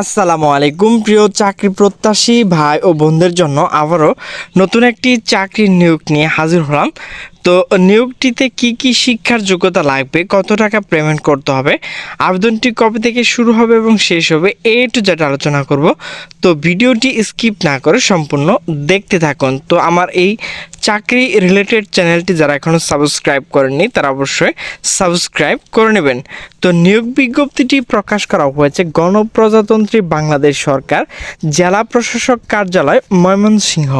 আসসালামু আলাইকুম, প্রিয় চাকরি প্রত্যাশী ভাই ও বোনদের জন্য আবারও নতুন একটি চাকরির নিয়োগ নিয়ে হাজির হলাম। তো নিয়োগটিতে কি কি শিক্ষার যোগ্যতা লাগবে, কত টাকা পেমেন্ট করতে হবে, আবেদনটি কবে থেকে শুরু হবে এবং শেষ হবে, এ টু জেড আলোচনা করব। তো ভিডিওটি স্কিপ না করে সম্পূর্ণ দেখতে থাকুন। তো আমার এই চাকরি রিলেটেড চ্যানেলটি যারা এখনও সাবস্ক্রাইব করেননি, তারা অবশ্যই সাবস্ক্রাইব করে নেবেন। তো নিয়োগ বিজ্ঞপ্তিটি প্রকাশ করা হয়েছে গণপ্রজাতন্ত্রী বাংলাদেশ সরকার জেলা প্রশাসক কার্যালয় ময়মনসিংহ।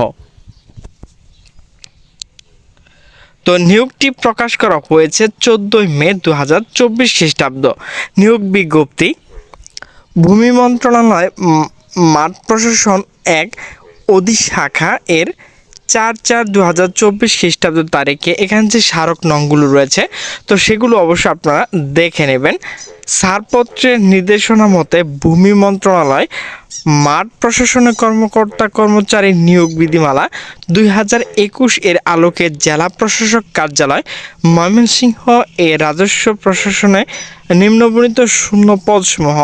তো নিয়োগটি প্রকাশ করা হয়েছে চোদ্দই মে দু হাজার চব্বিশ খ্রিস্টাব্দ। নিয়োগ বিজ্ঞপ্তি, ভূমি মন্ত্রণালয় মাঠ প্রশাসন এক, অধিশাখা এর চার চার দু হাজার চব্বিশ খ্রিস্টাব্দ তারিখে এখানে যে স্মারক নংগুলো রয়েছে, তো সেগুলো অবশ্যই আপনারা দেখে নেবেন। ছাড়পত্রের নির্দেশনা মতে ভূমি মন্ত্রণালয়, মাঠ প্রশাসনের কর্মকর্তা কর্মচারী নিয়োগ বিধিমালা দুই হাজার একুশ এর আলোকে জেলা প্রশাসক কার্যালয় ময়মনসিংহ এ রাজস্ব প্রশাসনে নিম্নবর্ণিত শূন্য পদসমূহ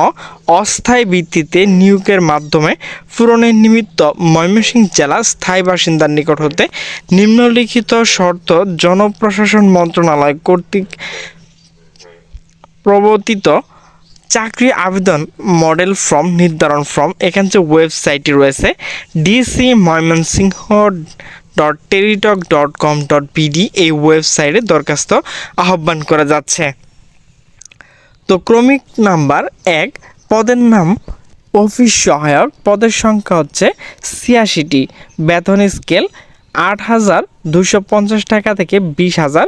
অস্থায়ী ভিত্তিতে নিয়োগের মাধ্যমে পূরণের নিমিত্ত ময়মনসিংহ জেলা স্থায়ী বাসিন্দার নিকট হতে নিম্নলিখিত শর্ত জনপ্রশাসন মন্ত্রণালয় কর্তৃক প্রবর্তিত চাকরি আবেদন মডেল ফর্ম নির্ধারণ ফর্ম। এখানে যে ওয়েবসাইটটি রয়েছে, DC Mymensingh dot Teletalk dot com dot PD এই ওয়েবসাইটে দরখাস্ত আহ্বান করা যাচ্ছে। তো ক্রমিক নাম্বার এক, পদের নাম অফিস সহায়ক। পদের সংখ্যা হচ্ছে ছিয়াশিটি। বেতন স্কেল আট হাজার দুশো পঞ্চাশ টাকা থেকে বিশ হাজার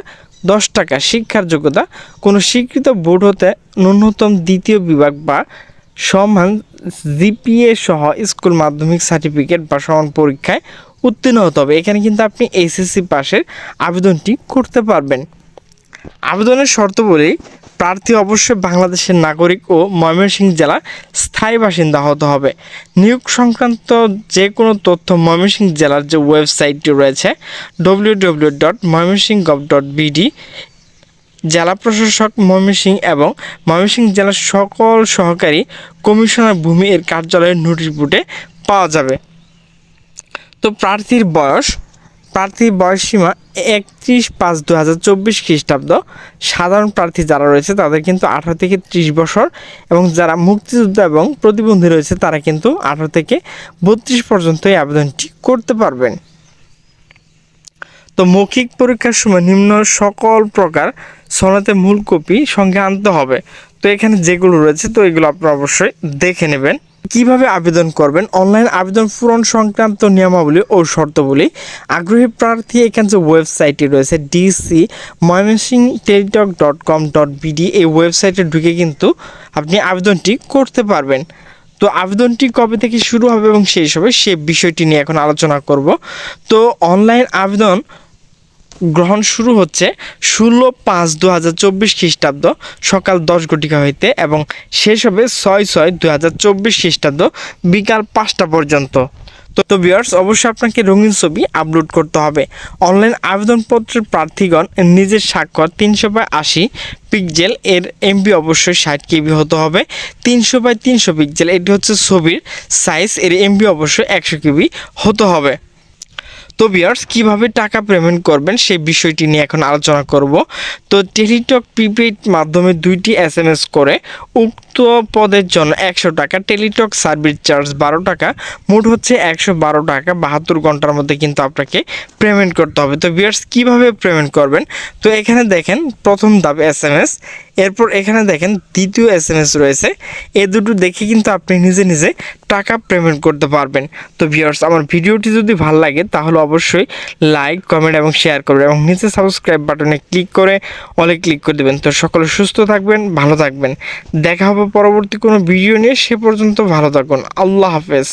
দশ টাকা। শিক্ষার যোগ্যতা, কোনো স্বীকৃত বোর্ড হতে ন্যূনতম দ্বিতীয় বিভাগ বা সমান জিপিএ সহ স্কুল মাধ্যমিক সার্টিফিকেট বা সমান পরীক্ষায় উত্তীর্ণ হতে হবে। এখানে কিন্তু আপনি এইচএসসি পাশের আবেদনটি করতে পারবেন। আবেদনের শর্ত বলেই প্রার্থী অবশ্যই বাংলাদেশের নাগরিক ও ময়মনসিংহ জেলার স্থায়ী বাসিন্দা হতে হবে। নিয়োগ সংক্রান্ত যে কোনো তথ্য ময়মনসিংহ জেলার যে ওয়েবসাইটটি রয়েছে W W dot Mymensingh gov dot BD জেলা প্রশাসক ময়মনসিংহ এবং ময়মনসিংহ জেলার সকল সহকারী কমিশনার ভূমি এর কার্যালয়ের নোটিশ বোর্ডে পাওয়া যাবে। তো প্রার্থীর বয়স প্রার্থীর বয়স সীমা একত্রিশ পাঁচ দু হাজার চব্বিশ খ্রিস্টাব্দ। সাধারণ প্রার্থী যারা রয়েছে তাদের কিন্তু আঠারো থেকে ত্রিশ বছর এবং যারা মুক্তিযোদ্ধা এবং প্রতিবন্ধী রয়েছে তারা কিন্তু আঠারো থেকে বত্রিশ পর্যন্ত এই আবেদনটি করতে পারবেন। তো মৌখিক পরীক্ষার সময় নিম্ন সকল প্রকার সনতে মূল কপি সঙ্গে আনতে হবে। তো এখানে যেগুলো রয়েছে তো এগুলো আপনারা অবশ্যই দেখে নেবেন। কীভাবে আবেদন করবেন? অনলাইন আবেদন পূরণ সংক্রান্ত নিয়মাবলী ও শর্তাবলী। আগ্রহী প্রার্থী এখানে যে ওয়েবসাইটটি রয়েছে DC Mymensingh Teletalk dot com dot BD এই ওয়েবসাইটে ঢুকে কিন্তু আপনি আবেদনটি করতে পারবেন। তো আবেদনটি কবে থেকে শুরু হবে এবং শেষ হবে সে বিষয়টি নিয়ে এখন আলোচনা করব। তো অনলাইন আবেদন গ্রহণ শুরু হচ্ছে ষোলো পাঁচ দু হাজার চব্বিশ খ্রিস্টাব্দ সকাল দশ ঘটিকা হইতে এবং শেষ হবে ছয় ছয় দু হাজার চব্বিশ খ্রিস্টাব্দ বিকাল পাঁচটা পর্যন্ত। তো বিয়ার্স অবশ্যই আপনাকে রঙিন ছবি আপলোড করতে হবে। অনলাইন আবেদনপত্রের প্রার্থীগণ নিজের স্বাক্ষর তিনশো বাই আশি পিকজেল এর এমবি অবশ্যই ষাট কেবি হতে হবে। তিনশো বাই তিনশো পিকজেল এটি হচ্ছে ছবির সাইজ এর এমবি অবশ্যই একশো কেবি হতে হবে। তো বিয়ার্স কীভাবে টাকা পেমেন্ট করবেন সেই বিষয়টি নিয়ে এখন আলোচনা করব। তো টেলিটক প্রিপেড মাধ্যমে দুইটি এস এম এস করে, উক্ত পদের জন্য একশো টাকা টেলিটক সার্ভিস চার্জ বারো টাকা, মোট হচ্ছে একশো বারো টাকা, বাহাত্তর ঘণ্টার মধ্যে কিন্তু আপনাকে পেমেন্ট করতে হবে। তো বিয়ার্স কীভাবে পেমেন্ট করবেন? তো এখানে দেখেন, প্রথম ধাপ এস এম এস এরপর এখানে দেখেন দ্বিতীয় এস এম এস রয়েছে। এ দুটো দেখে কিন্তু আপনি নিজে নিজে টাকা পেমেন্ট করতে পারবেন। তো ভিউয়ার্স আমার ভিডিওটি যদি ভালো লাগে, তাহলে অবশ্যই লাইক কমেন্ট এবং শেয়ার করবেন এবং নিচে সাবস্ক্রাইব বাটনে ক্লিক করে অলে ক্লিক করে দেবেন। তো সকলে সুস্থ থাকবেন, ভালো থাকবেন। দেখা হবে পরবর্তী কোনো ভিডিও নিয়ে, সে পর্যন্ত ভালো থাকুন। আল্লাহ হাফেজ।